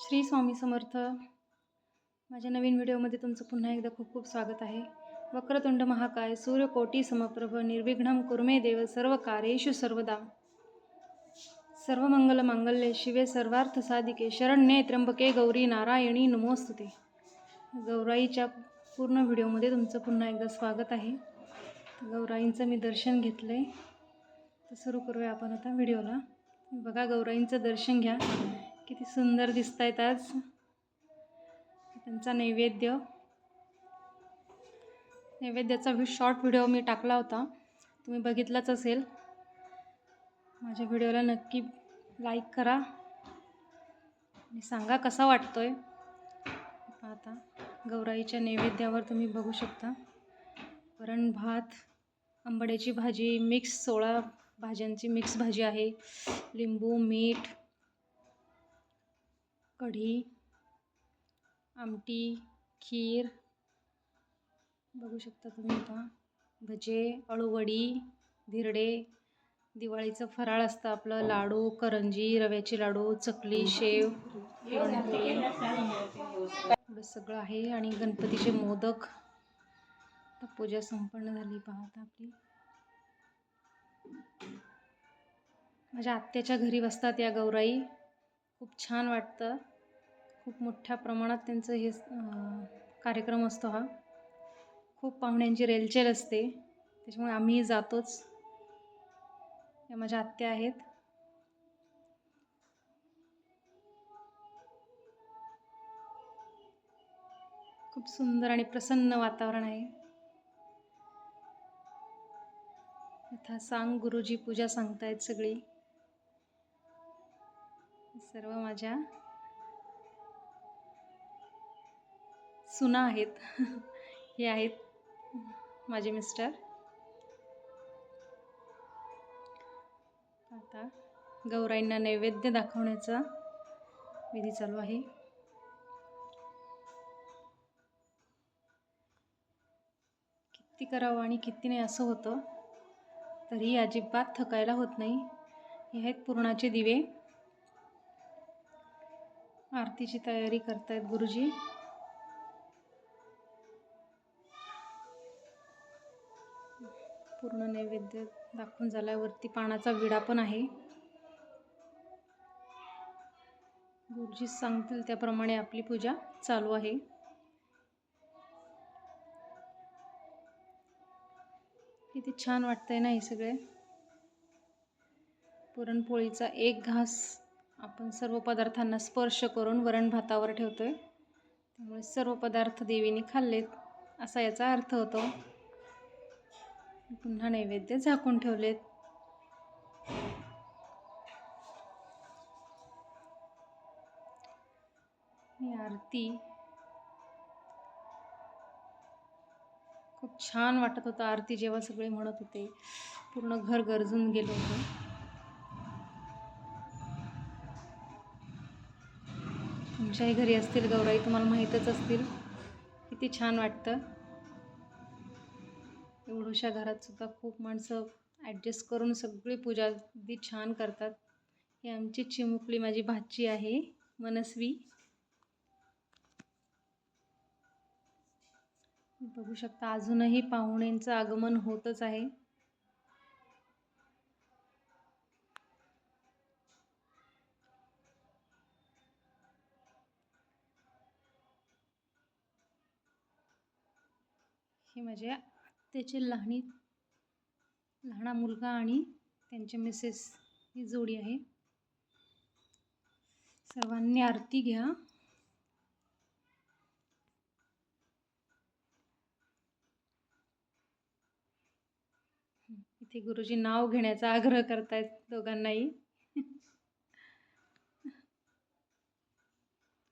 श्री स्वामी समर्थ. माझ्या नवीन व्हिडिओमध्ये तुमचं पुन्हा एकदा खूप खूप स्वागत आहे. वक्रतुंड महाकाय सूर्यकोटी समप्रभ निर्विघ्नम कुर्मे देव सर्व कार्येषु सर्वदा. सर्वमंगल मांगल्ये शिवे सर्वार्थ साधिके शरण्ये त्र्यंबके गौरी नारायणी नमोस्तुते. गौराईच्या पूर्ण व्हिडिओमध्ये तुमचं पुन्हा एकदा स्वागत आहे. गौराईंचं मी दर्शन घेतलं आहे तर सुरू करूया आपण आता व्हिडिओला. बघा गौराईंचं दर्शन घ्या. किती सुंदर दिसत आहेत आज. त्यांचा नैवेद्य. नैवेद्याचा शॉर्ट व्हिडिओ मी टाकला होता. तुम्ही बघितलाच असेल. माझ्या व्हिडिओला नक्की लाईक करा. आणि सांगा कसा वाटतोय. आता गौराईच्या नैवेद्यावर तुम्ही बघू शकता. वरण भात आंबड्याची भाजी मिक्स सोळा भाज्यांची मिक्स भाजी आहे. लिंबू मीठ कढी आमटी खीर. बघू शकता तुम्ही आता. भजे अळूवडी धिरडे. दिवाळीचं फराळ असतं आपलं. लाडू करंजी रव्याचे लाडू चकली शेव. एवढं सगळं आहे आणि गणपतीचे मोदक. पूजा संपन्न झाली. पाहता आपली. माझ्या आत्याच्या घरी बसतात या गौराई. खूप छान वाटतं. खूप मोठ्या प्रमाणात त्यांचं हे कार्यक्रम असतो हा. खूप पाहुण्यांची रेलचेल असते. त्याच्यामुळे आम्हीही जातोच. या माझ्या आत्या आहेत. खूप सुंदर आणि प्रसन्न वातावरण आहे. यथा सांग गुरुजी पूजा सांगतायत सगळी. सर्व माझ्या. सुना आहेत. हे आहेत माझे मिस्टर. आता गौराईंना नैवेद्य दाखवण्याचा विधी चालू आहे. किती करावं आणि किती नाही असं होतं. तरीही अजिबात थकायला होत नाही. हे आहेत पुरणाचे दिवे. आरतीची तयारी करतायत गुरुजी. पूर्ण नैवेद्य दाखवून झाल्यावरती पानाचा विडा पण आहे. गुरुजी सांगतील त्याप्रमाणे आपली पूजा चालू आहे. किती छान वाटतंय ना हे सगळे. पुरणपोळीचा एक घास आपण सर्व पदार्थांना स्पर्श करून वरण भातावर ठेवतोय. त्यामुळे सर्व पदार्थ देवीने खाल्लेत असा याचा अर्थ होतो. पुन्हा नैवेद्य झाकून ठेवलेत. ही आरती खूप छान वाटत होतं. आरती जेव्हा सगळे म्हणत होते पूर्ण घर गरजून गेलं होतं. तुमच्याही घरी असतील गौराई तुम्हाला माहीतच असतील. किती छान वाटतं. एवढ्याशा घरात सुद्धा खूप माणसं ॲडजस्ट करून सगळी पूजा अगदी छान करतात. ही आमची चिमुकली माझी भाची आहे मनस्वी. बघू शकता अजूनही पाहुण्यांचं आगमन होतच आहे. हे माझ्या त्याचे लहानी लहाना मुलगा आणि त्यांचे मिसेस ही जोडी आहे. सर्वांनी आरती घ्या. इथे गुरुजी नाव घेण्याचा आग्रह करतायत दोघांनाही.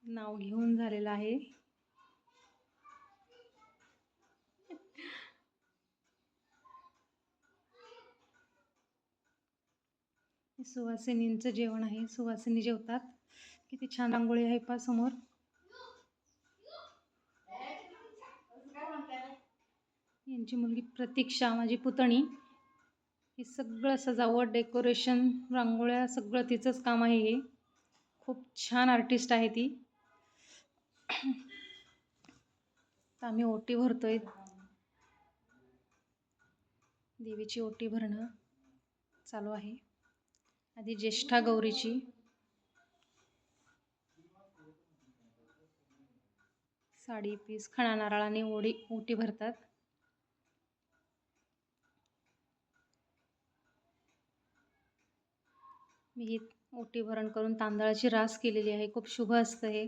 नाव घेऊन झालेलं आहे. हे सुवासिनींचं जेवण आहे. सुवासिनी जेवतात. किती छान रांगोळी आहे पा समोर. यांची मुलगी प्रतीक्षा माझी पुतणी. हे सगळं सजावट डेकोरेशन रांगोळ्या सगळं तिचंच काम आहे हे. खूप छान आर्टिस्ट आहे ती. तर आम्ही ओटी भरतोय. देवीची ओटी भरणं चालू आहे. आधी ज्येष्ठा गौरीची. साडी पीस खणा नारळाने ओढी ओटी भरतात. मी ही ओटी भरण करून तांदळाची रास केलेली आहे. खूप शुभ असतं हे.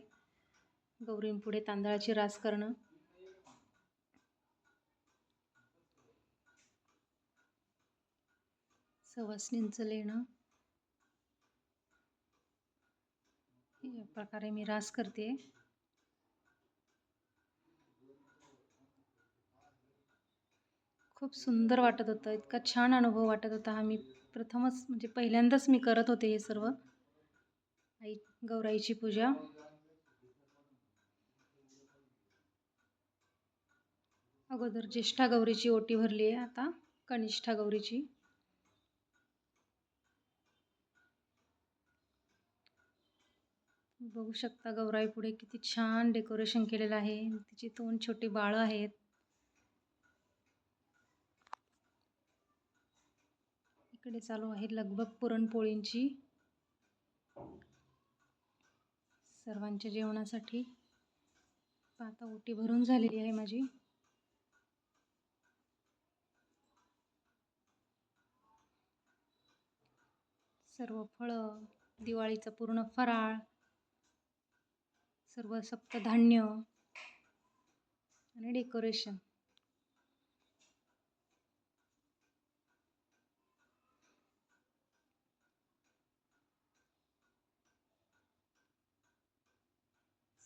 गौरींपुढे तांदळाची रास करणं. सवासणींचं लेणं या प्रकारे मी रास करते. खूप सुंदर वाटत होतं. इतका छान अनुभव वाटत होता. हा मी प्रथमच म्हणजे पहिल्यांदाच मी करत होते हे सर्व. आई गौराईची पूजा. अगोदर ज्येष्ठा गौरीची ओटी भरली आहे आता कनिष्ठा गौरीची. बघू शकता गौराई पुढे किती छान डेकोरेशन केलेलं आहे. तिची दोन छोटी बाळं आहेत. इकडे चालू आहे लगबग पुरणपोळींची. सर्वांच्या जेवणासाठी आता ओटी भरून झालेली आहे माझी. सर्व फळं दिवाळीचं पूर्ण फराळ सर्व सप्तधान्य आणि डेकोरेशन.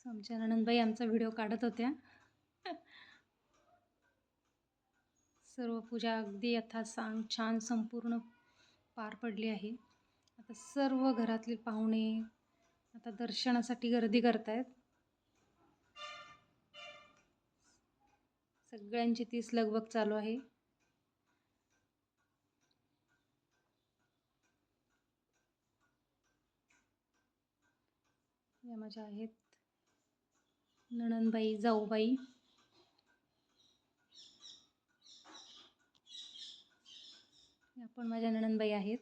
आमच्या नणंदबाई आमचा व्हिडिओ काढत होत्या. सर्व पूजा अगदी यथा सांग छान संपूर्ण पार पडली आहे. आता सर्व घरातले पाहुणे आता दर्शनासाठी गर्दी करतायत. सगळ्यांची तीच लगबग चालू आहे. या माझ्या आहेत नणनबाई जाऊबाई. या पण माझ्या नणंदबाई आहेत.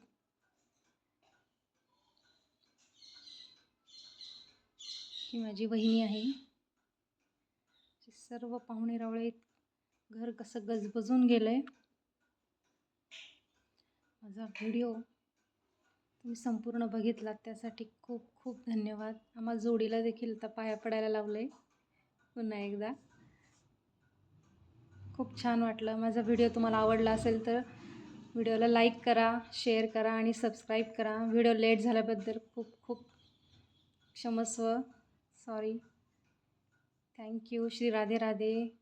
ही माझी बहिणी आहे. सर्व पाहुणे रावळे घर कसं गजबजून गेलं आहे माझा व्हिडिओ तुम्ही संपूर्ण बघितलात त्यासाठी खूप खूप धन्यवाद. आम्हा जोडीला देखील आता पाया पडायला लावलं आहे पुन्हा एकदा. खूप छान वाटलं. माझा व्हिडिओ तुम्हाला आवडला असेल तर व्हिडिओला लाईक करा शेअर करा आणि सबस्क्राईब करा. व्हिडिओ लेट झाल्याबद्दल खूप खूप क्षमस्व. Sorry thank you Shri Radhe Radhe.